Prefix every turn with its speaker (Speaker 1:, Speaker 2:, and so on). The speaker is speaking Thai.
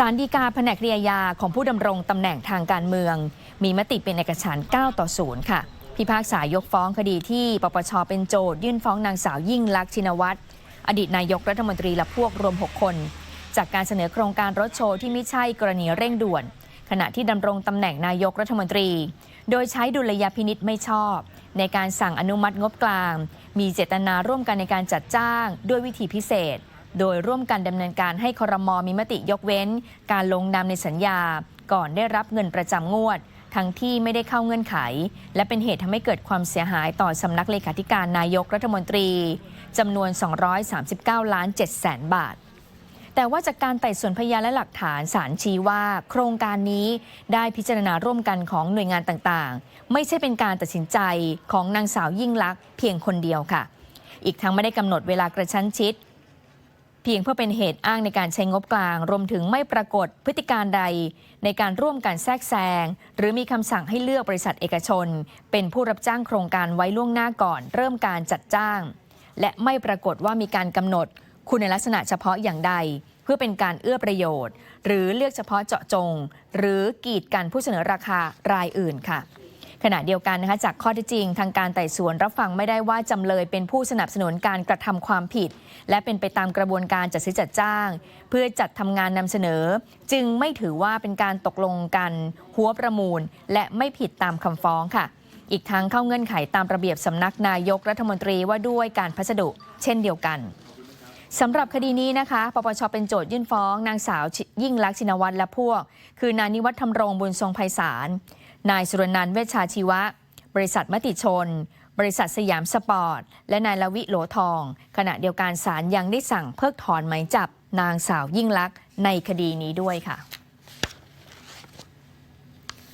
Speaker 1: สารดีกาแผนกเรียยาของผู้ดำรงตำแหน่งทางการเมือง มีมติเป็นเอกฉันท์9ต่อ 0 ค่ะ พิพากษายกฟ้องคดีที่ปปชเป็นโจทยื่นฟ้องนางสาวยิ่งลักษณ์ชินวัตรอดีตนายกรัฐมนตรีและพวกรวม 6 คน จากการเสนอโครงการรถโชว์ที่ไม่ใช่กรณีเร่งด่วน ขณะที่ดำรงตำแหน่งนายกรัฐมนตรี โดยใช้ดุลยพินิษไม่ชอบ ในการสั่งอนุมัติงบกลาง มีเจตนาร่วมกันในการจัดจ้างด้วยวิธีพิเศษ โดยร่วมกันดำเนินการให้ครมมีมติยกเว้น การลงนามในสัญญา ก่อนได้รับเงินประจำงวด ทั้งที่ไม่ได้เข้าเงื่อนไข และเป็นเหตุทำให้เกิดความเสียหายต่อสำนักเลขาธิการนายกรัฐมนตรีจำนวน 239 ล้าน7แสนบาทแต่ว่าจากการไต่สวนพยานและหลักฐานสารชี้ว่า โครงการนี้ได้พิจารณาร่วมกันของหน่วยงานต่างๆ ไม่ใช่เป็นการตัดสินใจของนางสาวยิ่งลักษณ์เพียงคนเดียวค่ะ อีกทั้งไม่ได้กำหนดเวลากระชั้นชิด พียงเพื่อเป็นเหตุอ้างในการใช้งบกลาง รวมถึงไม่ปรากฏพฤติการใด ในการร่วมกันแทรกแซง หรือมีคำสั่งให้เลือกบริษัทเอกชน เป็นผู้รับจ้างโครงการไว้ล่วงหน้าก่อน เริ่มการจัดจ้าง และไม่ปรากฏว่ามีการกำหนด คุณลักษณะเฉพาะอย่างใด เพื่อเป็นการเอื้อประโยชน์ หรือเลือกเฉพาะเจาะจง หรือกีดกันผู้เสนอราคารายอื่นค่ะ ขณะเดียวกันนะคะจากข้อเท็จจริง ทางการไต่สวนรับฟังไม่ได้ว่าจำเลยเป็นผู้สนับสนุนการกระทำความผิด และเป็นไปตามกระบวนการจัดซื้อจัดจ้าง เพื่อจัดทำงานนำเสนอ จึงไม่ถือว่าเป็นการตกลงกันหัวประมูล และไม่ผิดตามคำฟ้องค่ะ อีกทั้งเข้าเงื่อนไขตามระเบียบสำนักนายกรัฐมนตรีว่าด้วยการพัสดุ เช่นเดียวกันสำหรับคดีนี้นะคะ ปปช เป็นโจทยื่นฟ้อง นางสาวยิ่งลักษณ์ชินวัตรและพวก คือนายนิวัฒน์ธรรมรงบุญทรงไพศาล นายสุรนันท์เวชชาชีวะ บริษัทมติชน บริษัทสยามสปอร์ต และนายละวิโหลทอง ขณะเดียวกันศาลยังได้สั่งเพิกถอนหมายจับนางสาวยิ่งลักษณ์ในคดีนี้ด้วยค่ะ